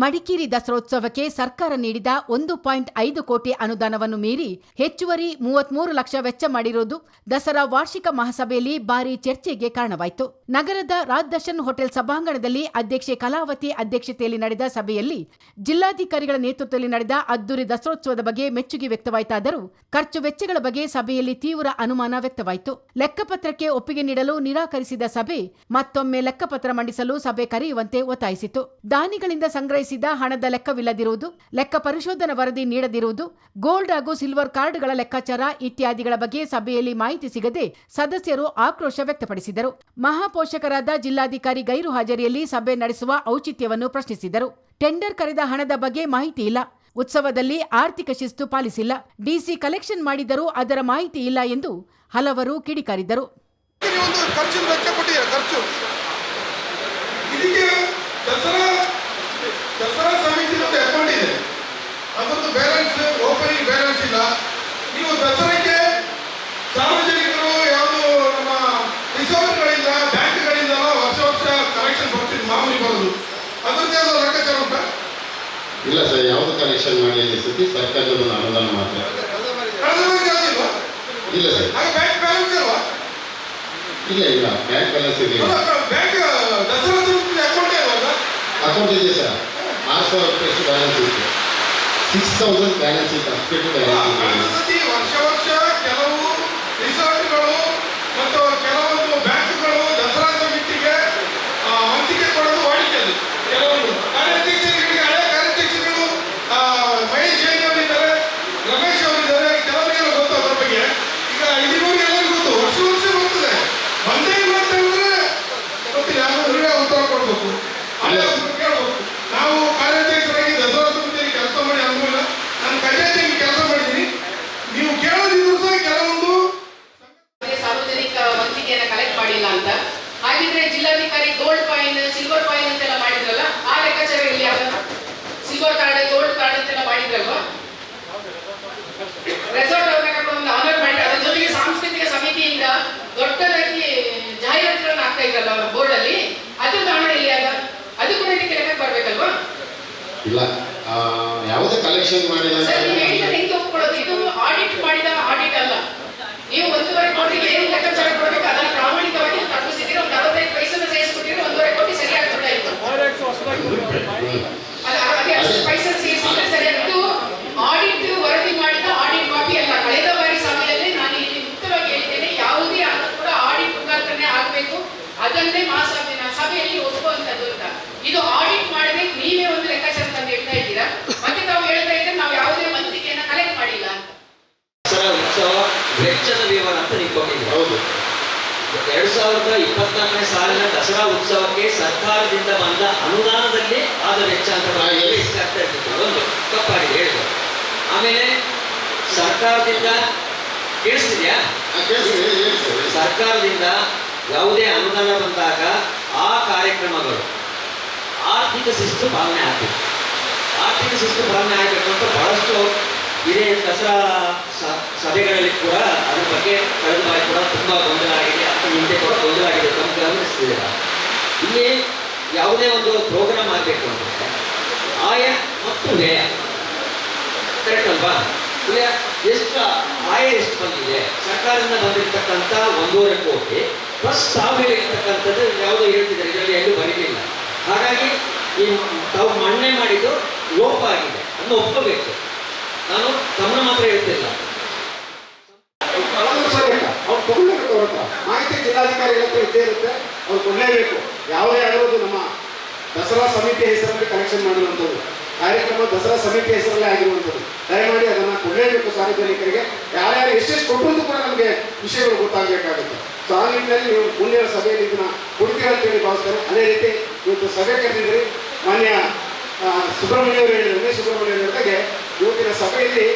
ಮಡಿಕೇರಿ ದಸರೋತ್ಸವಕ್ಕೆ ಸರ್ಕಾರ ನೀಡಿದ ಒಂದು ಪಾಯಿಂಟ್ ಐದು ಕೋಟಿ ಅನುದಾನವನ್ನು ಮೀರಿ ಹೆಚ್ಚುವರಿ ಮೂವತ್ಮೂರು ಲಕ್ಷ ವೆಚ್ಚ ಮಾಡಿರುವುದು ದಸರಾ ವಾರ್ಷಿಕ ಮಹಾಸಭೆಯಲ್ಲಿ ಭಾರೀ ಚರ್ಚೆಗೆ ಕಾರಣವಾಯಿತು. ನಗರದ ರಾಜ್ ದರ್ಶನ್ ಹೋಟೆಲ್ ಸಭಾಂಗಣದಲ್ಲಿ ಅಧ್ಯಕ್ಷೆ ಕಲಾವತಿ ಅಧ್ಯಕ್ಷತೆಯಲ್ಲಿ ನಡೆದ ಸಭೆಯಲ್ಲಿ ಜಿಲ್ಲಾಧಿಕಾರಿಗಳ ನೇತೃತ್ವದಲ್ಲಿ ನಡೆದ ಅದ್ದೂರಿ ದಸರೋತ್ಸವದ ಬಗ್ಗೆ ಮೆಚ್ಚುಗೆ ವ್ಯಕ್ತವಾಯಿತಾದರೂ ಖರ್ಚು ವೆಚ್ಚಗಳ ಬಗ್ಗೆ ಸಭೆಯಲ್ಲಿ ತೀವ್ರ ಅನುಮಾನ ವ್ಯಕ್ತವಾಯಿತು. ಲೆಕ್ಕಪತ್ರಕ್ಕೆ ಒಪ್ಪಿಗೆ ನೀಡಲು ನಿರಾಕರಿಸಿದ ಸಭೆ ಮತ್ತೊಮ್ಮೆ ಲೆಕ್ಕಪತ್ರ ಮಂಡಿಸಲು ಸಭೆ ಕರೆಯುವಂತೆ ಒತ್ತಾಯಿಸಿತು. ದಾನಿಗಳಿಂದ ಸಂಗ್ರಹಿಸಿದ ಹಣದ ಲೆಕ್ಕವಿಲ್ಲದಿರುವುದು, ಲೆಕ್ಕ ಪರಿಶೋಧನಾ ವರದಿ ನೀಡದಿರುವುದು, ಗೋಲ್ಡ್ ಹಾಗೂ ಸಿಲ್ವರ್ ಕಾರ್ಡ್ಗಳ ಲೆಕ್ಕಾಚಾರ ಇತ್ಯಾದಿಗಳ ಬಗ್ಗೆ ಸಭೆಯಲ್ಲಿ ಮಾಹಿತಿ ಸಿಗದೆ ಸದಸ್ಯರು ಆಕ್ರೋಶ ವ್ಯಕ್ತಪಡಿಸಿದರು. ಮಹಾಪೋಷಕರಾದ ಜಿಲ್ಲಾಧಿಕಾರಿ ಗೈರು ಹಾಜರಿಯಲ್ಲಿ ಸಭೆ ನಡೆಸುವ ಔಚಿತ್ಯವನ್ನು ಪ್ರಶ್ನಿಸಿದರು. ಟೆಂಡರ್ ಕರೆದ ಹಣದ ಬಗ್ಗೆ ಮಾಹಿತಿ ಇಲ್ಲ. ಉತ್ಸವದಲ್ಲಿ ಆರ್ಥಿಕ ಶಿಸ್ತು ಪಾಲಿಸಿಲ್ಲ. ಡಿಸಿ ಕಲೆಕ್ಷನ್ ಮಾಡಿದರೂ ಅದರ ಮಾಹಿತಿ ಇಲ್ಲ ಎಂದು ಹಲವರು ಕಿಡಿಕಾರಿದರು. ಖರ್ಚು. ದಸರಾ ಸಮಿತಿ ಒಂದು ಅಕೌಂಟ್ ಇದೆ. ಅದೊಂದು ಬ್ಯಾಲೆನ್ಸ್ ಓಪನಿಂಗ್ ಬ್ಯಾಲೆನ್ಸ್ ಇಲ್ಲ. ನೀವು ದಸರಾಕ್ಕೆ ಸಾರ್ವಜನಿಕರು ಯಾವುದು ನಮ್ಮ ರಿಸೋರ್ಟ್ಗಳಿಂದ ಬ್ಯಾಂಕ್ಗಳಿಂದ ವರ್ಷ ವರ್ಷ ಕಲೆಕ್ಷನ್ ಬರ್ತಿದ್ದು ಮಾಮೂಲಿ ಬರೋದು. ಅದರದ್ದೇ ಆದ ಲೆಕ್ಕಾಚಾರ ಉಂಟಾ? ಇಲ್ಲ ಸರ್ ಯಾವುದು ಕಲೆಕ್ಷನ್ ಮಾಡಲಿಲ್ಲ ಸತಿ ಸರ್ಕಾರದ ಅನುದಾನ ಮಾತ್ರ. ಇಲ್ಲ ಸರ್. ಬ್ಯಾಂಕ್ ಬ್ಯಾಲೆನ್ಸ್ ಇಲ್ವಾ ಇಲ್ಲ ಇಲ್ಲ. ಬ್ಯಾಂಕ್ ಬ್ಯಾಲೆನ್ಸ್ ಇದೆ. ಬ್ಯಾಂಕ್ ದಸರಾ ಅಕೌಂಟ್ ಇದೆ ಸರ್. ಆರು ಸಾವಿರ ರೂಪಾಯಿ ಬ್ಯಾಲೆನ್ಸ್ ಇತ್ತು ಸಿಕ್ಸ್ ತೌಸಂಡ್ ಬ್ಯಾಲೆನ್ಸ್ ಇತ್ತು ಅಷ್ಟು ಬ್ಯಾಲೆನ್ಸ್ ಕಳೆದ ಇದೆ ಸತಿ ವರ್ಷ ವರ್ಷ ಕೆಲವು ರಿಸಾರ್ಟ್ಗಳು ಮತ್ತು ಕೆಲವೊಂದು ಬ್ಯಾಂಕ್ಗಳು ದಸರಾ ಸಮಿತಿಗೆ ಆ, ವಂತಿಗೆ ಕೊಡೋದು ವಾಡಿಕೆ ಅದು ಕೆಲವೊಂದು ಕಾರ್ಯಾಧ್ಯಕ್ಷರಿಗೆ ಹಳೆ ಕಾರ್ಯಾಧ್ಯಕ್ಷರುಗಳು ಆ, ಮಹೇಶ್ ಜೈನ್ ಅವರಿದ್ದಾರೆ ರಮೇಶ್ ಅವರಿದ್ದಾರೆ ಕೆಲವರಿಗೆಲ್ಲ ಗೊತ್ತು ಅದ್ರ ಬಗ್ಗೆ ಈಗ ಇಲ್ಲಿವರೆಗೆ ಎಲ್ಲರಿಗೂ ಗೊತ್ತು ವರ್ಷ ವರ್ಷ ಬರ್ತದೆ ಬಂದೇ ಇಲ್ಲ ಅಂತ ಹೇಳಿದ್ರೆ ಗೊತ್ತಿಲ್ಲ ಅವರೇ ಉತ್ತರ ಕೊಡಬೇಕು ಅಲ್ಲೇ ಅವ್ರನ್ನ ಕೇಳ್ಬೇಕು ನಾವು ಕಾರ್ಯಾಧ್ಯಕ್ಷರಾಗಿ ದಸರಾ ಸಮಿತಿಯಲ್ಲಿ ಕೆಲಸ ಮಾಡಿ ಅನುಭವ ಇಲ್ಲ ನಾನು ಖಂಡಿತ ಕೆಲಸ ಮಾಡಿದ್ದೀನಿ ನೀವು ಕೇಳೋದಿದ್ರು ಸಹ ಕೆಲವೊಂದು ಮತ್ತೆ ಸಾರ್ವಜನಿಕ ವಂತಿಗೆಯನ್ನ ಕಲೆಕ್ಟ್ ಮಾಡಿಲ್ಲ ಅಂತ ಹಾಗಿದ್ರೆ ಜಿಲ್ಲಾಧಿಕಾರಿ ಗೋಲ್ಡ್ ಕಾಯಿನ್ ಸಿಲ್ವರ್ ಕಾಯಿನ್ ಅಂತೆಲ್ಲ ಮಾಡಿದ್ರಲ್ಲ ಆ ಲೆಕ್ಕಾಚಾರ ಇಲ್ಲಿ ಯಾವ ಸಿಲ್ವರ್ ಕಾರ್ಡ್ ಗೋಲ್ಡ್ ಕಾರ್ಡ್ ಅಂತೆಲ್ಲ ಮಾಡಿದ್ರಲ್ವಾ ರೆಸಾರ್ಟ್ ಅವ್ರನ್ನ ಕರ್ಕೊಂಡು ಆನರ್ ಮಾಡಿ ಅದ್ರ ಜೊತೆಗೆ ಸಾಂಸ್ಕೃತಿಕ ಸಮಿತಿಯಿಂದ ದೊಡ್ಡದಾಗಿ ಜಾಹೀರಾತುಗಳನ್ನ ಹಾಕ್ತಾ ಇದ್ರಲ್ಲ ಅವ್ರ ಬೋರ್ಡ್ ಅಲ್ಲಿ ಅದ್ರ ಹಣ ಎಲ್ಲಿ ಅದ ಅದು ಕೂಡ ಇದಕ್ಕೆ ಲೆಕ್ಕಕ್ಕೆ ಬರ್ಬೇಕಲ್ವಾ ಇಲ್ಲ ಆ, ಯಾವುದೇ ಕಲೆಕ್ಷನ್ ಮಾಡಿಲ್ಲ ಅಂತ ಸರ್ ನೀವು ಹೇಳಿದ್ರೆ ಹೆಂಗೆ ಒಪ್ಕೊಳ್ಳೋದು ಇದು ಆಡಿಟ್ ಮಾಡಿದ ಆಡಿಟ್ ಅಲ್ಲ ನೀವು ಒಂದೂವರೆ ಕೋಟಿಗೆ ಏನು ಲೆಕ್ಕಾಚಾರ ಕೊಡಬೇಕು ಅದನ್ನ ಪ್ರಾಮಾಣಿಕವಾಗಿ ತಪ್ಪಿಸಿದ್ರೆ ಒಂದು ಅರವತ್ತೈದು ಪೈಸೆನ ಸೇರಿಸ್ಬಿಟ್ಟಿದ್ರೆ ಒಂದೂವರೆ ಕೋಟಿ ಸರಿಯಾಗಿ ಕೊಡ್ತಾಯಿತ್ತು ಹ್ಮ್. ಅಲ್ಲ ಅದೇ ಅಷ್ಟು ಪೈಸೆ ಸೇರಿಸಿದ್ರೆ ಸರಿಯಾಗಿ ಇದು ಆಡಿಟ್ ವರದಿ ಮಾಡಿದ ಆಡಿಟ್ ಕಾಪಿ ಅಲ್ಲ ಕಳೆದ ಬಾರಿ ಸಭೆಯಲ್ಲಿ ನಾನು ಇಲ್ಲಿ ಮುಕ್ತವಾಗಿ ಹೇಳಿದ್ದೇನೆ ಯಾವುದೇ ಆದರೂ ಕೂಡ ಆಡಿಟ್ ಮುಖಾಂತರನೇ ಆಗಬೇಕು ಅದನ್ನೇ ಮಹಾಸಭೆನ ಸಭೆಯಲ್ಲಿ ಒಪ್ಪುವಂಥದ್ದು ಅಂತ ಇದು ಆಡಿಟ್ ಮಾಡದೆ ನೀವೇ ಒಂದು ಲೆಕ್ಕಾಚಾರ ತಂದು ಹೇಳ್ತಾ ಇದ್ದೀರಾ ಮತ್ತೆ ತಾವು ಹೇಳ್ತಾ ಇದ್ರೆ ನಾವು ಯಾವುದೇ ವಂತಿಗೆಯನ್ನ ಕಲೆಕ್ಟ್ ಮಾಡಿಲ್ಲ ಅಂತ ದಸರಾ ಉತ್ಸವ ವೆಚ್ಚದ ವಿವರ ಅಂತ ನೀವು ಕೊಟ್ಟಿದ್ದೀರಿ ಹೌದು ಎರಡ್ ಸಾವಿರದ ಇಪ್ಪತ್ನಾಲ್ಕನೇ ಸಾಲಿನ ದಸರಾ ಉತ್ಸವಕ್ಕೆ ಸರ್ಕಾರದಿಂದ ಬಂದ ಅನುದಾನದಲ್ಲಿ ಆದ ವೆಚ್ಚ ಅಂತ ಇಷ್ಟಾಗ್ತಾ ಇರ್ತಿತ್ತು ಒಂದು ತಪ್ಪಾಗಿ ಹೇಳಿದ್ರು. ಆಮೇಲೆ ಸರ್ಕಾರದಿಂದ ಕೇಳಿಸ್ತಿದ್ಯಾ? ಸರ್ಕಾರದಿಂದ ಯಾವುದೇ ಅನುದಾನ ಬಂದಾಗ ಆ ಕಾರ್ಯಕ್ರಮಗಳು ಆರ್ಥಿಕ ಶಿಸ್ತು ಪಾಲನೆ ಆಗಬೇಕು. ಆರ್ಥಿಕ ಶಿಸ್ತು ಪಾಲನೆ ಆಗಬೇಕು ಅಂತ ಬಹಳಷ್ಟು ಇದೇ ದಸರಾ ಸಭೆಗಳಲ್ಲಿ ಕೂಡ ಅದ್ರ ಬಗ್ಗೆ ಕಳೆದ ಬಾರಿ ಕೂಡ ತುಂಬ ಗೊಂದಲ ಆಗಿದೆ ಅಥವಾ ಹಿಂದೆ ಕೂಡ ಗೊಂದಲ ಆಗಿದೆ ಇಲ್ಲಿ ಯಾವುದೇ ಒಂದು ಪ್ರೋಗ್ರಾಮ್ ಆಗಬೇಕು ಅಂದರೆ ಆಯ ಮತ್ತು ವ್ಯಯ. ಕರೆಕ್ಟ್ ಅಲ್ವಾ? ಇಲ್ಲ ಎಷ್ಟು ಆಯ ಎಷ್ಟು ಬಂದಿದೆ? ಸರ್ಕಾರದಿಂದ ಬಂದಿರತಕ್ಕಂಥ ಒಂದೂವರೆ ಕೋಟಿ ಪ್ಲಸ್ ಸಾವಿರ ಇರ್ತಕ್ಕಂಥದ್ದು ಯಾವುದೋ ಹೇಳ್ತಿದ್ದಾರೆ. ಇದರಲ್ಲಿ ಎಲ್ಲೂ ಬರೀಲಿಲ್ಲ. ಹಾಗಾಗಿ ಈ ತಾವು ಮಣ್ಣೆ ಮಾಡಿದ್ದು ಲೋಪ ಆಗಿದೆ. ಅದನ್ನು ಒಪ್ಪಬೇಕು ನಾನು ತಮ್ಮ ಮಾತ್ರ ಹೇಳ್ತಿಲ್ಲ. ಮಾಹಿತಿ ಜಿಲ್ಲಾಧಿಕಾರಿ ಹತ್ರ ಇದ್ದೇ ಇರುತ್ತೆ. ಅವ್ರು ಕೊಡಲೇಬೇಕು ಯಾವುದೇ ಆಗಿರೋದು ನಮ್ಮ ದಸರಾ ಸಮಿತಿ ಹೆಸರಲ್ಲಿ ಕಲೆಕ್ಷನ್ ಮಾಡಿರುವಂಥದ್ದು. ಕಾರ್ಯಕ್ರಮ ದಸರಾ ಸಮಿತಿ ಹೆಸರಲ್ಲೇ ಆಗಿರುವಂಥದ್ದು. ದಯಮಾಡಿ ಅದನ್ನು ಕೊಡಲೇಬೇಕು ಸಾರ್ವಜನಿಕರಿಗೆ. ಯಾರ್ಯಾರು ಎಷ್ಟೆಷ್ಟು ಕೊಟ್ಟರು ಕೂಡ ನಮಗೆ ವಿಷಯಗಳು ಗೊತ್ತಾಗಬೇಕಾಗುತ್ತೆ. ಸೊ ಆ ನಿಟ್ಟಿನಲ್ಲಿ ನೀವು ಮುಂದಿನ ಸಭೆಯಲ್ಲಿ ಇದನ್ನ ಅಂತ ಹೇಳಿ ಭಾವಿಸ್ತಾರೆ. ಅದೇ ರೀತಿ ಇವತ್ತು ಸಭೆ ಕರೆದಿದ್ರಿ. ಮಾನ್ಯ ಸುಬ್ರಹ್ಮಣ್ಯ ಅವರು ಹೇಳಿದ್ರು ಸುಬ್ರಹ್ಮಣ್ಯ ಜೊತೆಗೆ ಇವತ್ತಿನ ಸಭೆಯಲ್ಲಿ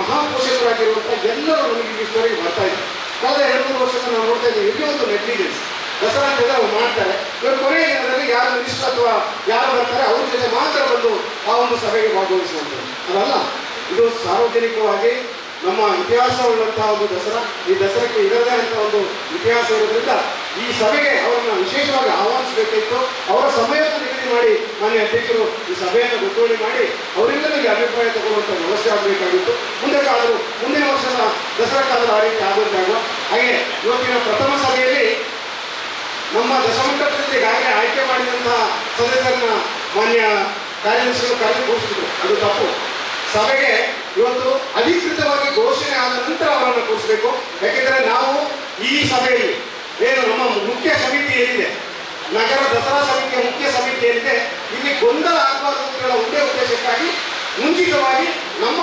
ಮಹಾಪೋಷಕರಾಗಿರುವಂಥ ಎಲ್ಲರೂ ನಮಗೆ ಇಷ್ಟವರೆಗೆ ಬರ್ತಾ ಇದ್ದಾರೆ ಕಳೆದ ಎರಡು ಮೂರು ವರ್ಷದಿಂದ ನಾವು ನೋಡ್ತಾ ಇದ್ದೀವಿ. ಇಲ್ಲಿ ಒಂದು ನೆಗ್ಲಿಜೆನ್ಸ್ ದಸರಾ ಅಂತ ಅವ್ರು ಮಾಡ್ತಾರೆ. ಇವರು ಕೊನೆಯ ದಿನದಲ್ಲಿ ಯಾರು ಮಿನಿಸ್ಟರ್ ಅಥವಾ ಯಾರು ಬರ್ತಾರೆ, ಅವ್ರ ಜೊತೆ ಮಾತ್ರ ಬಂದು ಆ ಒಂದು ಸಭೆಗೆ ಭಾಗವಹಿಸುವಂಥದ್ದು ಅದಲ್ಲ, ಇದು ಸಾರ್ವಜನಿಕವಾಗಿ ನಮ್ಮ ಇತಿಹಾಸ ಉಳ್ಳಂತಹ ಒಂದು ದಸರಾ. ಈ ದಸರಾಕ್ಕೆ ಇದರದೇ ಅಂತ ಒಂದು ಇತಿಹಾಸ ಇರೋದ್ರಿಂದ ಈ ಸಭೆಗೆ ಅವರನ್ನು ವಿಶೇಷವಾಗಿ ಆಹ್ವಾನಿಸಬೇಕಿತ್ತು. ಅವರ ಸಮಯವನ್ನು ನಿಗದಿ ಮಾಡಿ ಮಾನ್ಯ ಅಧ್ಯಕ್ಷರು ಈ ಸಭೆಯನ್ನು ಗೊತ್ತುವಳಿ ಮಾಡಿ ಅವರಿಂದಲೂ ಈ ಅಭಿಪ್ರಾಯ ತಗೊಳ್ಳುವಂಥ ವ್ಯವಸ್ಥೆ ಆಗಬೇಕಾಗಿತ್ತು. ಮುಂದಕ್ಕಾದರೂ ಮುಂದಿನ ವರ್ಷದ ದಸರಾ ಆ ರೀತಿ ಆಗೋದಾಗುವ ಹಾಗೆ ಇವತ್ತಿನ ಪ್ರಥಮ ಸಭೆಯಲ್ಲಿ ನಮ್ಮ ದಶಮಂಡಲದಲ್ಲಿ ಈಗಾಗಲೇ ಆಯ್ಕೆ ಮಾಡಿದಂತಹ ಸದಸ್ಯರನ್ನ ಮಾನ್ಯ ಕಾರ್ಯದರ್ಶಿಗಳು ಕರೆದು ಕೂರಿಸಿದ್ರು ಅದು ತಪ್ಪು. ಸಭೆಗೆ ಇವತ್ತು ಅಧಿಕೃತವಾಗಿ ಘೋಷಣೆ ಆದ ನಂತರ ಅವರನ್ನು ಕೂರಿಸಬೇಕು. ಯಾಕೆಂದರೆ ನಾವು ಈ ಸಭೆಯಲ್ಲಿ ಏನು ನಮ್ಮ ಮುಖ್ಯ ಸಮಿತಿ ಏನಿದೆ, ನಗರ ದಸರಾ ಸಮಿತಿಯ ಮುಖ್ಯ ಸಮಿತಿ ಏನಿದೆ, ಇಲ್ಲಿ ಗೊಂದಲ ಆಗಬಾರದು ಉದ್ದೇಶಕ್ಕಾಗಿ ಮುಂಚಿತವಾಗಿ ನಮ್ಮ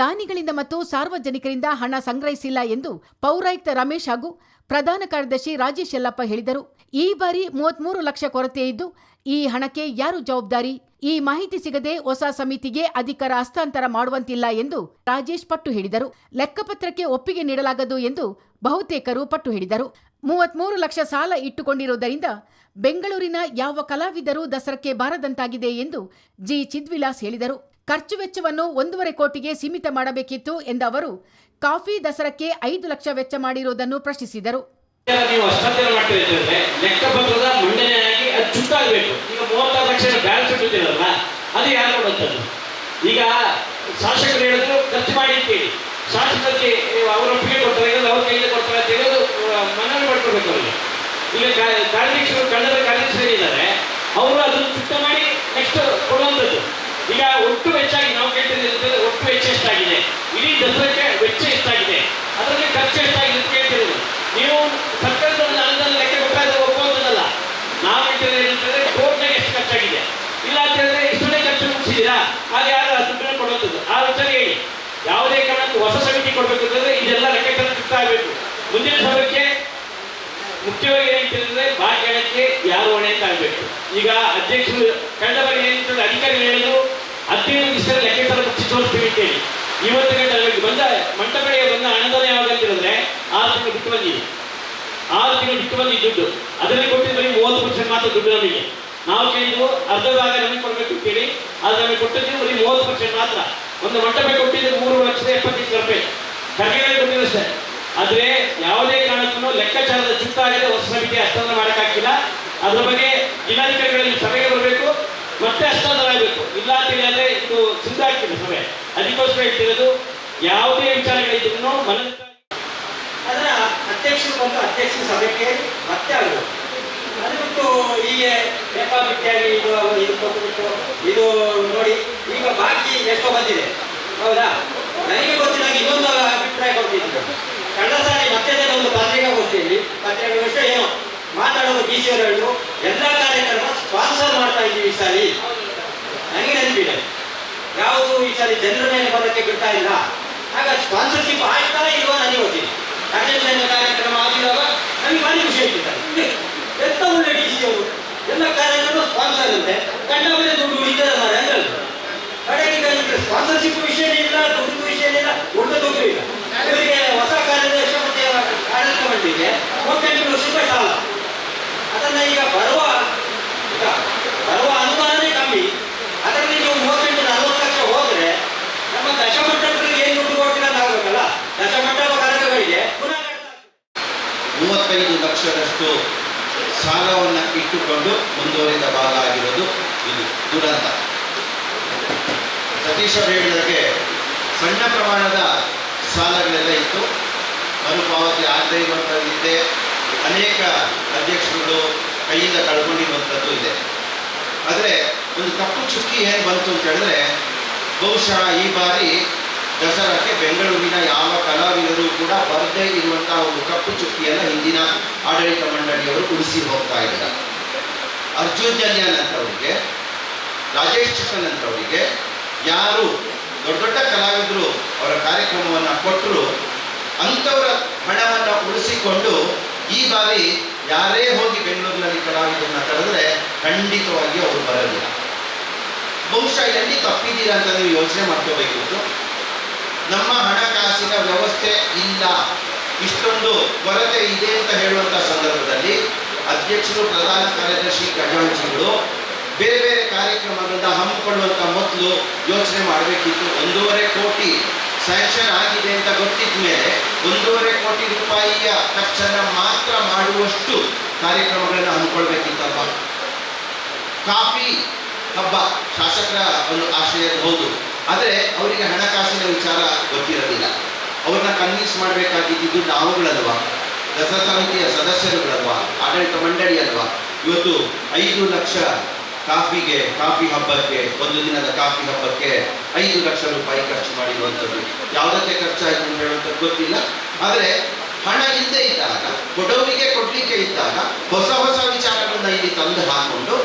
ದಾನಿಗಳಿಂದ ಮತ್ತು ಸಾರ್ವಜನಿಕರಿಂದ ಹಣ ಸಂಗ್ರಹಿಸಿಲ್ಲ ಎಂದು ಪೌರಾಯುಕ್ತ ರಮೇಶ್ ಹಾಗೂ ಪ್ರಧಾನ ಕಾರ್ಯದರ್ಶಿ ರಾಜೇಶ್ ಯಲ್ಲಪ್ಪ ಹೇಳಿದರು. ಈ ಬಾರಿ ಮೂವತ್ಮೂರು ಲಕ್ಷ ಕೊರತೆ ಇದ್ದು, ಈ ಹಣಕ್ಕೆ ಯಾರು ಜವಾಬ್ದಾರಿ? ಈ ಮಾಹಿತಿ ಸಿಗದೆ ಹೊಸ ಸಮಿತಿಗೆ ಅಧಿಕಾರ ಹಸ್ತಾಂತರ ಮಾಡುವಂತಿಲ್ಲ ಎಂದು ರಾಜೇಶ್ ಪಟ್ಟು ಹಿಡಿದರು ಲೆಕ್ಕಪತ್ರಕ್ಕೆ ಒಪ್ಪಿಗೆ ನೀಡಲಾಗದು ಎಂದು ಬಹುತೇಕರು ಪಟ್ಟು ಹಿಡಿದರು ಮೂವತ್ಮೂರು ಲಕ್ಷ ಸಾಲ ಇಟ್ಟುಕೊಂಡಿರುವುದರಿಂದ ಬೆಂಗಳೂರಿನ ಯಾವ ಕಲಾವಿದರೂ ದಸರಕ್ಕೆ ಬಾರದಂತಾಗಿದೆ ಎಂದು ಜಿ. ಚಿದ್ವಿಲಾಸ್ ಹೇಳಿದರು. ಖರ್ಚು ವೆಚ್ಚವನ್ನು ಒಂದೂವರೆ ಕೋಟಿಗೆ ಸೀಮಿತ ಮಾಡಬೇಕಿತ್ತು ಎಂದ ಅವರು, ಕಾಫಿ ದಸರಕ್ಕೆ ಐದು ಲಕ್ಷ ವೆಚ್ಚ ಮಾಡಿರುವುದನ್ನು ಪ್ರಶ್ನಿಸಿದರು. ಅದು ಈಗ ಅದು ಶಾಸಕರು ಹೇಳಿದ್ರು, ಖರ್ಚು ಶಾಸಕರಿಗೆ ಅವರ ಒಪ್ಪಿಗೆ ಕೊಡ್ತಾರೆ ಅವ್ರ ಕೈಗೆ ಕೊಡ್ತಾರೆ ಅಂತ ಹೇಳೋದು ಮಾಡ್ಕೋಬೇಕು ಅವರಿಗೆ. ಈಗ ಕಾರ್ಯದರ್ಶಿಗಳು ಅವರು ಅದನ್ನು ಚುಟ್ಟ ಮಾಡಿ ನೆಕ್ಸ್ಟ್ ಕೊಡುವಂಥದ್ದು ಈಗ ಒಟ್ಟು ವೆಚ್ಚಾಗಿ ನಾವು ಕೇಳ್ತಿದ್ದೀವಿ ಒಟ್ಟು ವೆಚ್ಚ ಎಷ್ಟಾಗಿದೆ ಇಡೀ ದಸರಕ್ಕೆ ವೆಚ್ಚ ಎಷ್ಟಾಗಿದೆ ಅದರಲ್ಲಿ ಖರ್ಚು ಎಷ್ಟಾಗಿದೆ ಅಂತ ಕೇಳ್ತಿರೋದು ನೀವು ಸರ್ಕಾರದ ಒಂದು ಅನುದಾನ ಲೆಕ್ಕ ಕೊಟ್ಟರೆ ಅದು ಒಪ್ಪುವಂಥದ್ದಲ್ಲ ನಾವು ಹೇಳ್ತಿರೋದು ಏನಂತಂದ್ರೆ ಕೋರ್ಟ್ನಾಗ ಎಷ್ಟು ಖರ್ಚಾಗಿದೆ ಇಲ್ಲ ಅಂತ ಹೇಳಿದ್ರೆ ಇಷ್ಟೊಂದೇ ಖರ್ಚು ಮುಗಿಸಿದ್ದೀರಾ ಆಗ ಯಾರು ಆ ದುಡ್ಡನ್ನು ಕೊಡುವಂಥದ್ದು ಆ ವಿಚಾರ ಹೇಳಿ ಯಾವುದೇ ಕಾರಣಕ್ಕೂ ಹೊಸ ಕೊಡಬೇಕು ಅಂತಂದ್ರೆ ಇದೆಲ್ಲ ಲೆಕ್ಕಾಚಾರ ಆಗಬೇಕು ಮುಂದಿನ ಸಭೆಗೆ ಮುಖ್ಯವಾಗಿ ಏನಂತಂದ್ರೆ ಭಾಗ್ಯಕ್ಕೆ ಯಾರು ಹೊಣೆ ಅಂತ ಆಗ್ಬೇಕು ಈಗ ಅಧ್ಯಕ್ಷರು, ಕಳೆದ ಬಾರಿ ಏನಂತಂದ್ರೆ ಅಧಿಕಾರಿಗಳು ಹೇಳಿದ್ರು ಹದಿನೈದು ದಿವಸ ಲೆಕ್ಕಾಚಾರ ಮುಚ್ಚಿ ತೋರಿಸ್ತೀವಿ ಅಂತೇಳಿ ಇವತ್ತು ಗಂಟೆ ಅಲ್ಲಿ ಬಂದ ಮಂಟಪಗಳಿಗೆ ಬಂದ ಅನುದಾನ ಯಾವಾಗ ಅಂತ ಹೇಳಿದ್ರೆ ಆರು ತಿಂಗಳು ಬಿಟ್ಟು ಬಂದಿದೆ. ಆರು ತಿಂಗಳು ಬಿಟ್ಟು ಬಂದಿದ್ದು ದುಡ್ಡು. ಅದರಲ್ಲಿ ಕೊಟ್ಟಿದ್ದು ಬರೀ ಮೂವತ್ತು ಪರ್ಸೆಂಟ್ ಮಾತ್ರ ದುಡ್ಡು ನಮಗೆ. ನಾವು ಕೇಳಿದ್ವು, ಅರ್ಧ ಭಾಗ ನಮಗೆ ಕೊಡಬೇಕು ಅಂತೇಳಿ ಅದು ನಮಗೆ ಕೊಟ್ಟಿದ್ದು ಬರೀ ಮೂವತ್ತು ಪರ್ಸೆಂಟ್ ಮಾತ್ರ. ಒಂದು ಮಂಟಪ ಕೊಟ್ಟಿದ್ದು ಮೂರು ಲಕ್ಷದ ಎಪ್ಪತ್ತೈದು ಸಾವಿರ ರೂಪಾಯಿ ಖರ್ಗೆಗಳಿಗೆ ಕೊಟ್ಟಿದ್ದು ಅಷ್ಟೇ ಆದ್ರೆ ಯಾವುದೇ ಕಾರಣಕ್ಕೂ ಲೆಕ್ಕಾಚಾರದ ಚುಕ್ಕಾಗಿದೆ ಹೊಸ ಸಮಿತಿ ಹಸ್ತಾಂತರ ಮಾಡೋಕ್ಕಾಗಿಲ್ಲ ಅದ್ರ ಬಗ್ಗೆ ಜಿಲ್ಲಾಧಿಕಾರಿಗಳಲ್ಲಿ ಸಭೆಗೆ ಬರಬೇಕು, ಮತ್ತೆ ಹಸ್ತಾಂತರ ಆಗಬೇಕು ಇಲ್ಲ ಹೇಳಿದ್ರೆ ಇದು ಸಿದ್ಧ ಆಗ್ತಿದೆ ಸಭೆ. ಅದಕ್ಕೋಸ್ಕರ ಹೇಳ್ತಿರೋದು ಯಾವುದೇ ವಿಚಾರಗಳಿದ್ರು ಮನ ಅದರ ಅಧ್ಯಕ್ಷರು ಬಂದು ಅಧ್ಯಕ್ಷ ಸಭೆಗೆ ಮತ್ತೆ ಆಗಬೇಕು ಅದು ಬಿಟ್ಟು ಹೀಗೆ ಬೇಕಾಬಿಟ್ಟಿಯಾಗಿ ಇದು ಇದು ಇದು ನೋಡಿ, ಈಗ ಬಾಕಿ ಎಷ್ಟೋ ಬಂದಿದೆ ಹೌದಾ ನನಗೆ ಗೊತ್ತಿಲ್ಲ ಇನ್ನೊಂದು ಅಭಿಪ್ರಾಯ ಕೊಟ್ಟಿದ್ರು ಕಳೆದ ಸಾರಿ ಮತ್ತೆ ಒಂದು ಪತ್ರಿಕಾಗೋಷ್ಠಿಯಲ್ಲಿ ಪತ್ರಿಕಾಗೋಷ್ಠಿ ಏನೋ ಮಾತಾಡೋದು ಡಿ ಸಿ ಅವರು ಹೇಳಿದ್ರು ಎಲ್ಲ ಕಾರ್ಯಕ್ರಮ ಸ್ಪಾನ್ಸರ್ ಮಾಡ್ತಾ ಇದ್ದೀವಿ ಈ ಸಾರಿ ನನಗೆ ನೆನಪಿದೆ ಯಾವುದು ಈ ಸಾರಿ ಜನರ ಮೇಲೆ ಬರೋಕ್ಕೆ ಬಿಡ್ತಾ ಇಲ್ಲ ಆಗ ಸ್ಪಾನ್ಸರ್ಶಿಪ್ ಆಗ್ತಾ ಇಲ್ವಾ ನನಗೆ ಗೊತ್ತಿಲ್ಲ ಕನ್ನಡ ಕಾರ್ಯಕ್ರಮ ಆಗಿರುವಾಗ ನನಗೆ ಭಾರಿ ಖುಷಿ ಆಗ್ತಿದ್ದಾರೆ ಎಂತ ಒಳ್ಳೆ ಡಿ ಸಿ ಅವರು ಎಲ್ಲ ಕಾರ್ಯಕ್ರಮ ಸ್ಪಾನ್ಸರ್ ಅಂತೆ ಕಂಡ ಮೇಲೆ ದುಡ್ಡು ಉಳಿತದೆ ಮಾರೆ ಅಂತ ಹೇಳಿದ್ರು ಕಡೆಗೆ ಈಗ ಈಗ ಸ್ಪಾನ್ಸರ್ಶಿಪ್ ವಿಷಯ ಇಲ್ಲ ದುಡ್ಡು ವಿಷಯ ಇಲ್ಲ ಒಳ್ಳೆ ದುಡ್ಡು ಇಲ್ಲ ಇವರಿಗೆ ಹೊಸ ಕಾರ್ಯದರ್ಶಿ ಮತ್ತೆ ಮೂವತ್ತೆಂಟು ಲಕ್ಷ ರೂಪಾಯಿ ಸಾಲ. ಅದನ್ನ ಈಗ ಬರುವ ಈಗ ಬರುವ ಅನುದಾನನೇ ಕಮ್ಮಿ. ಅದರಲ್ಲಿ ನೀವು ಮೂವತ್ತೆಂಟು ನಲವತ್ತು ಲಕ್ಷ ಹೋದ್ರೆ ನಮ್ಮ ದಶಮಟ್ಟಗಳಿಗೆ ಏನು ದುಡ್ಡು ಕೊಟ್ಟಿಲ್ಲ ಆಗ್ಬೇಕಲ್ಲ ದಶಮಂಟಪ ಕಾರ್ಯಗಳಿಗೆ ಪುನಃ ಮೂವತ್ತೈದು ಲಕ್ಷದಷ್ಟು ಸಾಲವನ್ನು ಇಟ್ಟುಕೊಂಡು ಮುಂದುವರಿದ ಭಾಗ ಆಗಿರೋದು ಇದು ದುರಂತ. ಸತೀಶ್ ಅವರು ಸಣ್ಣ ಪ್ರಮಾಣದ ಸಾಲಗಳೆಲ್ಲ ಇತ್ತು. ಮರುಪಾವತಿ ಆಗದೇ ಇರುವಂಥದ್ದಿದೆ ಅನೇಕ ಅಧ್ಯಕ್ಷರುಗಳು ಕೈಯಿಂದ ಕಳ್ಕೊಂಡಿರುವಂಥದ್ದು ಇದೆ. ಆದರೆ ಒಂದು ತಪ್ಪು ಚುಕ್ಕಿ ಏನು ಬಂತು ಅಂತ ಹೇಳಿದ್ರೆ, ಬಹುಶಃ ಈ ಬಾರಿ ದಸರಾಕ್ಕೆ ಬೆಂಗಳೂರಿನ ಯಾವ ಕಲಾವಿದರು ಕೂಡ ಬರದೇ ಇರುವಂತಹ ಒಂದು ಕಪ್ಪು ಚುಕ್ಕಿಯನ್ನು ಹಿಂದಿನ ಆಡಳಿತ ಮಂಡಳಿಯವರು ಉಳಿಸಿ ಹೋಗ್ತಾ ಇದ್ದಾರೆ. ಅರ್ಜುನ್ ಜನ್ಯಾನ್ ಅಂತವರಿಗೆ, ರಾಜೇಶ್ ಚಿಕ್ಕನ್ ಅಂತವರಿಗೆ ಯಾರು ದೊಡ್ಡ ದೊಡ್ಡ ಕಲಾವಿದರು ಅವರ ಕಾರ್ಯಕ್ರಮವನ್ನು ಕೊಟ್ಟರು ಅಂಥವರ ಹಣವನ್ನು ಉಳಿಸಿಕೊಂಡು ಈ ಬಾರಿ ಯಾರೇ ಹೋಗಿ ಬೆಂಗಳೂರಿನಲ್ಲಿ ಕಲಾವಿದರನ್ನ ಕರೆದ್ರೆ ಖಂಡಿತವಾಗಿ ಅವರು ಬರಲಿಲ್ಲ. ಬಹುಶಃ ಎಲ್ಲಿ ತಪ್ಪಿದ್ದೀರಾ ಅಂತ ನೀವು ಯೋಚನೆ ಮಾಡ್ಕೋಬೇಕಿತ್ತು. ನಮ್ಮ ಹಣಕಾಸಿನ ವ್ಯವಸ್ಥೆ ಇಲ್ಲ. ಇಷ್ಟೊಂದು ಕೊರತೆ ಇದೆ ಅಂತ ಹೇಳುವಂಥ ಸಂದರ್ಭದಲ್ಲಿ ಅಧ್ಯಕ್ಷರು, ಪ್ರಧಾನ ಕಾರ್ಯದರ್ಶಿ ಖಜಾಂಚಿಗಳು ಬೇರೆ ಬೇರೆ ಕಾರ್ಯಕ್ರಮಗಳನ್ನ ಹಮ್ಮಿಕೊಳ್ಳುವಂಥ ಮೊದಲು ಯೋಚನೆ ಮಾಡಬೇಕಿತ್ತು. ಒಂದೂವರೆ ಕೋಟಿ ಸ್ಯಾಂಕ್ಷನ್ ಆಗಿದೆ ಅಂತ ಗೊತ್ತಿದ್ಮೇಲೆ ಒಂದೂವರೆ ಕೋಟಿ ರೂಪಾಯಿಯ ಖರ್ಚನ್ನು ಮಾತ್ರ ಮಾಡುವಷ್ಟು ಕಾರ್ಯಕ್ರಮಗಳನ್ನು ಹಮ್ಮಿಕೊಳ್ಬೇಕಿತ್ತಪ್ಪ ಕಾಫಿ ಹಬ್ಬ ಶಾಸಕರ ಒಂದು ಆಶಯ ಹೌದು. ಆದರೆ ಅವರಿಗೆ ಹಣಕಾಸಿನ ವಿಚಾರ ಗೊತ್ತಿರಲಿಲ್ಲ ಅವ್ರನ್ನ ಕನ್ವಿನ್ಸ್ ಮಾಡಬೇಕಾಗಿದ್ದು ನಾವುಗಳಲ್ವಾ? ದಸರಾ ಸಮಿತಿಯ ಸದಸ್ಯರುಗಳಲ್ವಾ? ಆಡಳಿತ ಮಂಡಳಿ ಅಲ್ವಾ? ಇವತ್ತು ಐದು ಲಕ್ಷ ಕಾಫಿಗೆ, ಕಾಫಿ ಹಬ್ಬಕ್ಕೆ, ಒಂದು ದಿನದ ಕಾಫಿ ಹಬ್ಬಕ್ಕೆ ಐದು ಲಕ್ಷ ರೂಪಾಯಿ ಖರ್ಚು ಮಾಡಿರುವಂಥದ್ದು. ಯಾವುದಕ್ಕೆ ಖರ್ಚಾಯಿತು ಅಂತ ಹೇಳುವಂಥದ್ದು ಗೊತ್ತಿಲ್ಲ. ಆದರೆ ಹಣ ಇಲ್ಲದೆ ಇದ್ದಾಗ ಕೊಡೋರಿಗೆ ಕೊಡಲಿಕ್ಕೆ ಇದ್ದಾಗ ಹೊಸ ಹೊಸ ವಿಚಾರಗಳನ್ನ ಇಲ್ಲಿ ತಂದು ಹಾಕೊಂಡು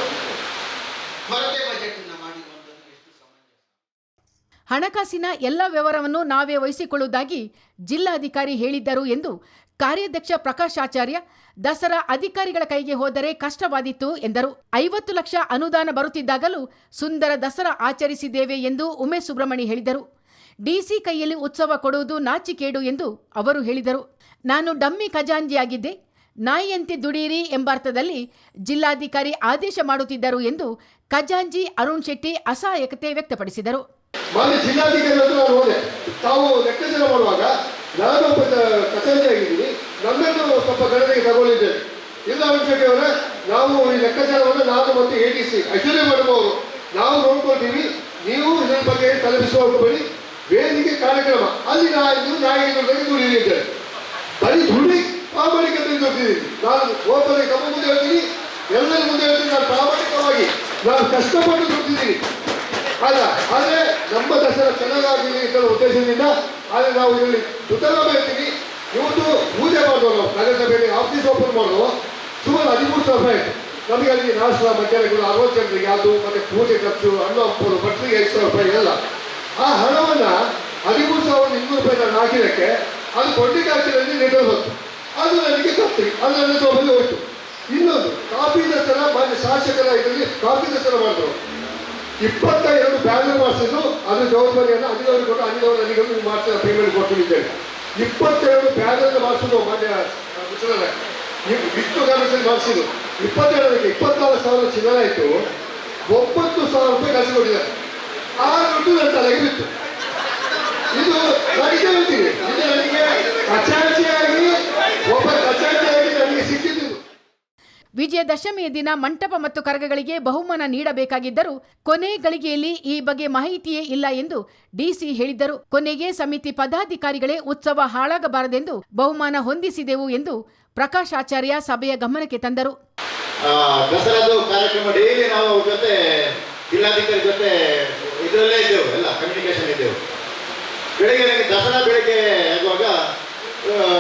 ಹೊರಗೆ ಬಜೆಟ್ ಮಾಡಿರುವಂಥದ್ದು ಎಷ್ಟು ಸಮಂಜಸ ಹಣಕಾಸಿನ ಎಲ್ಲ ವ್ಯವಹಾರವನ್ನು ನಾವೇ ವಹಿಸಿಕೊಳ್ಳುವುದಾಗಿ ಜಿಲ್ಲಾಧಿಕಾರಿ ಹೇಳಿದ್ದರು ಎಂದು ಕಾರ್ಯಾಧ್ಯಕ್ಷ ಪ್ರಕಾಶ್ ಆಚಾರ್ಯ, ದಸರಾ ಅಧಿಕಾರಿಗಳ ಕೈಗೆ ಹೋದರೆ ಕಷ್ಟವಾದಿತ್ತು ಎಂದರು. ಐವತ್ತು ಲಕ್ಷ ಅನುದಾನ ಬರುತ್ತಿದ್ದಾಗಲೂ ಸುಂದರ ದಸರಾ ಆಚರಿಸಿದ್ದೇವೆ ಎಂದು ಉಮೇಶ್ ಸುಬ್ರಹ್ಮಣಿ ಹೇಳಿದರು. ಡಿಸಿ ಕೈಯಲ್ಲಿ ಉತ್ಸವ ಕೊಡುವುದು ನಾಚಿಕೇಡು ಎಂದು ಅವರು ಹೇಳಿದರು. ನಾನು ಡಮ್ಮಿ ಖಜಾಂಜಿಯಾಗಿದ್ದೆ ನಾಯಿಯಂತೆ ದುಡಿಯಿರಿ ಎಂಬರ್ಥದಲ್ಲಿ ಜಿಲ್ಲಾಧಿಕಾರಿ ಆದೇಶ ಮಾಡುತ್ತಿದ್ದರು ಎಂದು ಖಜಾಂಜಿ ಅರುಣ್ ಶೆಟ್ಟಿ ಅಸಹಾಯಕತೆ ವ್ಯಕ್ತಪಡಿಸಿದರು. ಮಾನ್ಯ ಜಿಲ್ಲಾಧಿಕಾರಿ ಹತ್ರ ನಾನು ಹೋದೆ. ತಾವು ಲೆಕ್ಕಾಚಾರ ಮಾಡುವಾಗ ನಾನು ಕಚೇರಿಯಾಗಿದ್ದೀನಿ. ನನ್ನನ್ನು ಸ್ವಲ್ಪ ಗಣನೆಗೆ ತಗೊಂಡಿದ್ದೇನೆ ಇಲ್ಲ ಅಭಿಷೇಕ್ ಅವರೇ, ನಾವು ಈ ಲೆಕ್ಕಾಚಾರವನ್ನು ನಾನು ಮತ್ತು ಎ ಟಿ ಸಿ ಮಾಡಬಹುದು ನಾವು ನೋಡ್ಕೊಳ್ತೀವಿ. ನೀವು ಇದರ ಬಗ್ಗೆ ತಲೆಬಿಸುವ ಹೋಗಬೇಡಿ. ವೇದಿಕೆ ಕಾರ್ಯಕ್ರಮ. ಅಲ್ಲಿ ನಾನು ನೀವು ದುಡಿಯಿದ್ದೇನೆ ದುಡಿದಿದ್ದೇನೆ ಬರೀ ದುಡಿ ಪ್ರಾಮಾಣಿಕತೆ ದುಡಿದಿದ್ದೀನಿ ನಾನು ಓದಲಿ ತಮ್ಮ ಮುಂದೆ ಹೇಳ್ತೀನಿ. ಎಲ್ಲರ ಮುಂದೆ ಹೇಳ್ತೀನಿ. ನಾನು ಪ್ರಾಮಾಣಿಕವಾಗಿ. ನಾನು ಕಷ್ಟಪಟ್ಟು ದುಡಿದಿದ್ದೀನಿ. ಅಲ್ಲ, ಆದರೆ ನಮ್ಮ ದಸರಾ ಚೆನ್ನಾಗಾಗಲಿ ಅಂತ ಉದ್ದೇಶದಿಂದ ಆದರೆ ನಾವು ಇಲ್ಲಿ ಸುಧಾರಣೆ ಹೇಳ್ತೀವಿ ಇವತ್ತು ಪೂಜೆ ಮಾಡಿದವು ನಾವು ನಗರಸಭೆಯಲ್ಲಿ ಆಫೀಸ್ ಓಪನ್ ಮಾಡೋದು ಸುಮಾರು ಹದಿಮೂರು ಸಾವಿರ ಆಯ್ತು. ನಮಗೆ ಅಲ್ಲಿ ನಾಷ್ಟ ಮಧ್ಯಾಹ್ನಗಳು ಅರವತ್ತು ಜನರಿಗೆ ಅದು, ಮತ್ತೆ ಪೂಜೆ ಖರ್ಚು ಹಣ್ಣು ಹಂಪಲು ಬಟ್ಟಿಗೆ ಐದು ಸಾವಿರ ರೂಪಾಯಿ ಎಲ್ಲ. ಆ ಹಣವನ್ನ ಹದಿಮೂರು ಸಾವಿರದ ಇನ್ನೂರು ರೂಪಾಯಿ ನಾನು ಹಾಕಿದಕ್ಕೆ ಅದು ಕೊಂಡಿಗೆ ಖರ್ಚಿನಲ್ಲಿ ನೀಡಲು ಬಂತು ಅದು ನನಗೆ ತಪ್ಪಿ, ಅದು ನನ್ನ ಹೋಯ್ತು. ಇನ್ನೊಂದು, ಕಾಫಿ ದಸರಾ, ಮಾನ್ಯ ಶಾಸಕರ ಇದರಲ್ಲಿ ಕಾಫಿ ದಸರಾ ಮಾಡಿದ್ರು. ಇಪ್ಪತ್ತ ಎರಡು ಬ್ಯಾನರ್ ಮಾಡಿಸಿದ್ದು ಅದ್ರ ಜವಾಬ್ದಾರಿಯನ್ನು ಅನಿಲವರು ಕೊಟ್ಟು ಅನಿಲವರು ನನಗೆ ಮಾಡಿಸಿದ ಪೇಮೆಂಟ್ ಕೊಟ್ಟಿದ್ದೇನೆ ಇಪ್ಪತ್ತೆರಡು ಬ್ಯಾನರ್ ಮಾಡಿಸಿದ್ದು ಮಾನ್ಯ ವಿಷ್ಣು ಕಮಿಷನ್ ಮಾಡಿಸಿದ್ದು ಇಪ್ಪತ್ತೆರಡಕ್ಕೆ ಇಪ್ಪತ್ನಾಲ್ಕು ಸಾವಿರ ಚಿನ್ನ ಆಯಿತು. ಒಂಬತ್ತು ಸಾವಿರ ರೂಪಾಯಿ ಖರ್ಚು ಕೊಟ್ಟಿದ್ದಾರೆ. ಆ ದುಡ್ಡು ನನ್ನ ತಲೆಗೆ ಬಿತ್ತು. ಇದು ನನಗೆ ಹೇಳ್ತೀನಿ. ಇದು ನನಗೆ ಕಚಾಚಿಯಾಗಿ, ಒಬ್ಬ ಕಚಾಚಿಯಾಗಿ ನನಗೆ ಸಿಕ್ಕಿದ್ದು ವಿಜಯದಶಮಿಯ ದಿನ ಮಂಟಪ ಮತ್ತು ಕರಗಗಳಿಗೆ ಬಹುಮಾನ ನೀಡಬೇಕಾಗಿದ್ದರೂ ಕೊನೆ ಗಳಿಗೆಯಲ್ಲಿ ಈ ಬಗ್ಗೆ ಮಾಹಿತಿಯೇ ಇಲ್ಲ ಎಂದು ಡಿಸಿ ಹೇಳಿದ್ದರು. ಕೊನೆಗೆ ಸಮಿತಿ ಪದಾಧಿಕಾರಿಗಳೇ ಉತ್ಸವ ಹಾಳಾಗಬಾರದೆಂದು ಬಹುಮಾನ ಹೊಂದಿಸಿದೆವು ಎಂದು ಪ್ರಕಾಶ್ ಆಚಾರ್ಯ ಸಭೆಯ ಗಮನಕ್ಕೆ ತಂದರು.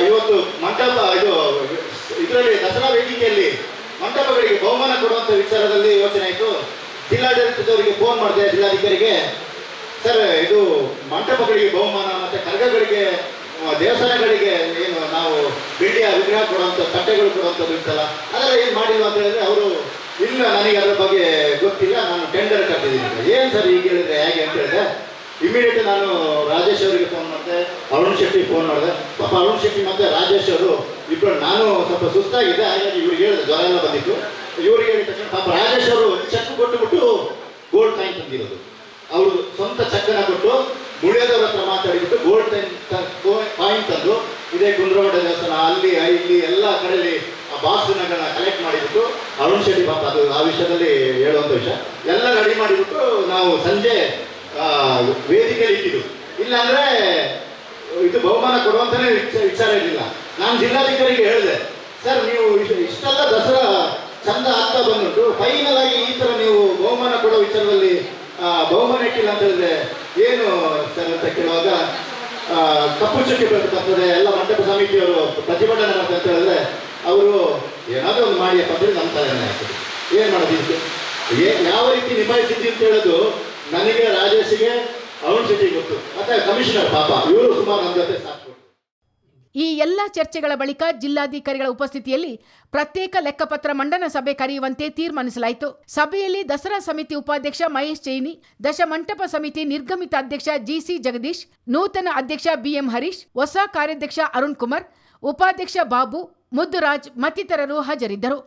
ಇವತ್ತು ಮಂಟಪ ಇದು, ಇದರಲ್ಲಿ ದಸರಾ ವೇದಿಕೆಯಲ್ಲಿ ಮಂಟಪಗಳಿಗೆ ಬಹುಮಾನ ಕೊಡುವಂಥ ವಿಚಾರದಲ್ಲಿ ಯೋಚನೆ ಆಯಿತು. ಜಿಲ್ಲಾಡಳಿತದವರಿಗೆ ಫೋನ್ ಮಾಡಿದೆ, ಜಿಲ್ಲಾಧಿಕಾರಿಗೆ. ಸರ್, ಇದು ಮಂಟಪಗಳಿಗೆ ಬಹುಮಾನ ಮತ್ತೆ ಕರ್ಗಗಳಿಗೆ ದೇವಸ್ಥಾನಗಳಿಗೆ ಏನು ನಾವು ಬೆಳ್ಳಿಯ ವಿಗ್ರಹ ಕೊಡುವಂಥ ತಟ್ಟೆಗಳು ಕೊಡುವಂಥದ್ದು ಇರ್ತಲ್ಲ ಅದೆಲ್ಲ ಏನು ಮಾಡಿಲ್ಲ ಅಂತ ಹೇಳಿದ್ರೆ ಅವರು, ಇಲ್ಲ, ನನಗೆ ಅದರ ಬಗ್ಗೆ ಗೊತ್ತಿಲ್ಲ, ನಾನು ಟೆಂಡರ್ ಕಟ್ಟಿದ್ದೀನಿ. ಏನು ಸರ್ ಈಗ ಹೇಳಿದ್ರೆ, ಹೇಗೆ? ಅಂತ ಹೇಳಿದ್ರೆ ಇಮಿಡಿಯೇಟ್ ನಾನು ರಾಜೇಶ್ ಅವರಿಗೆ ಫೋನ್ ಮಾಡಿದೆ, ಅರುಣ್ ಶೆಟ್ಟಿ ಫೋನ್ ಮಾಡಿದೆ. ಪಾಪ ಅರುಣ್ ಶೆಟ್ಟಿ ಮತ್ತೆ ರಾಜೇಶ್ ಅವರು ಇಬ್ಬರು ನಾನು ಸ್ವಲ್ಪ ಸುಸ್ತಾಗಿದೆ ಹಾಗಾಗಿ ಇವ್ರಿಗೆ ಹೇಳಿದೆ, ಜ್ವರ ಎಲ್ಲ ಬಂದಿತ್ತು. ಇವ್ರಿಗೆ ಹೇಳಿದ ತಕ್ಷಣ ಪಾಪ ರಾಜೇಶ್ ಅವರು ಚೆಕ್ ಕೊಟ್ಟುಬಿಟ್ಟು ಗೋಲ್ಡ್ ಕಾಯಿನ್ ತಂದಿರೋದು. ಅವರು ಸ್ವಂತ ಚಕ್ಕನ ಕೊಟ್ಟು ಮುಳಿಯದವ್ರ ಹತ್ರ ಮಾತಾಡಿಬಿಟ್ಟು ಗೋಲ್ಡ್ ಕಾಯಿನ್ ತಂದು ಇದೇ ಕುಂದ್ರಮಠ ದೇವಸ್ಥಾನ, ಅಲ್ಲಿ ಇಲ್ಲಿ ಎಲ್ಲ ಕಡೆಯಲ್ಲಿ ಆ ಬಾಕ್ಸ್ಗಳನ್ನ ಕಲೆಕ್ಟ್ ಮಾಡಿಬಿಟ್ಟು ಅರುಣ್ ಶೆಟ್ಟಿ ಪಾಪ ಅದು ಆ ವಿಷಯದಲ್ಲಿ ಹೇಳುವಂಥ ವಿಷಯ. ಎಲ್ಲ ರೆಡಿ ಮಾಡಿಬಿಟ್ಟು ನಾವು ಸಂಜೆ ಆ, ಇಟ್ಟಿದ್ದು ಇಲ್ಲಾಂದ್ರೆ ಇದು ಬಹುಮಾನ ಕೊಡುವಂತಲೇ ವಿಚ- ವಿಚಾರ ಇರಲಿಲ್ಲ. ನಾನು ಜಿಲ್ಲಾಧಿಕಾರಿಗೆ ಹೇಳಿದೆ ಸರ್ ನೀವು ಇಷ್ಟು- ಇಷ್ಟೆಲ್ಲ ದಸರಾ ಚಂದ ಆಗ್ತಾ ಬಂದ್ಬಿಟ್ಟು ಫೈನಲ್ ಆಗಿ ಈ ತರ ನೀವು ಬಹುಮಾನ ಕೊಡೋ ವಿಚಾರದಲ್ಲಿ ಬಹುಮಾನ ಇಟ್ಟಿಲ್ಲ ಅಂತ ಹೇಳಿದ್ರೆ ಏನು ಸರ್ ಅಂತ ಕೇಳುವಾಗ ಕಪ್ಪು ಚುಕ್ಕಿ ಬರ್ತದೆ ಎಲ್ಲ ಮಂಟಪ ಸಮಿತಿಯವರು ಪ್ರತಿಭಟನೆ ಮಾಡ್ತಾರೆ ಅಂತ ಹೇಳಿದ್ರೆ ಅವರು ಏನಾದರೂ ಒಂದು ಮಾಡಿ ಪತ್ರ ನಮ್ಮ ತಲೆನೇ ಆಗ್ತದೆ. ಏನು ಮಾಡೋದು ಇದಕ್ಕೆ? ಏ- ಯಾವ ರೀತಿ ನಿಭಾಯಿಸಿದ್ವಿ ಅಂತ ಹೇಳೋದು ನನಗೆ ಶೆಟ್ಟಿ ಗೊತ್ತು. ಕಮಿಷನರ್ ಪಾಪ, ಇವರು ಸುಮಾರು ನನ್ನ ಜೊತೆ ಕೊಟ್ರು. ಈ ಎಲ್ಲ ಚರ್ಚೆಗಳ ಬಳಿಕ ಜಿಲ್ಲಾಧಿಕಾರಿಗಳ ಉಪಸ್ಥಿತಿಯಲ್ಲಿ ಪ್ರತ್ಯೇಕ ಲೆಕ್ಕಪತ್ರ ಮಂಡನ ಸಭೆ ಕರೆಯುವಂತೆ ತೀರ್ಮಾನಿಸಲಾಯಿತು. ಸಭೆಯಲ್ಲಿ ದಸರಾ ಸಮಿತಿ ಉಪಾಧ್ಯಕ್ಷ ಮಹೇಶ್ ಚೈನಿ ದಶಮಂಟಪ ಸಮಿತಿ ನಿರ್ಗಮಿತ ಅಧ್ಯಕ್ಷ ಜಿಸಿ ಜಗದೀಶ್, ನೂತನ ಅಧ್ಯಕ್ಷ ಬಿಎಂ ಹರೀಶ್, ಹೊಸ ಕಾರ್ಯಾಧ್ಯಕ್ಷ ಅರುಣ್ ಕುಮಾರ್, ಉಪಾಧ್ಯಕ್ಷ ಬಾಬು, ಮುದ್ದುರಾಜ್ ಮತ್ತಿತರರು ಹಾಜರಿದ್ದರು.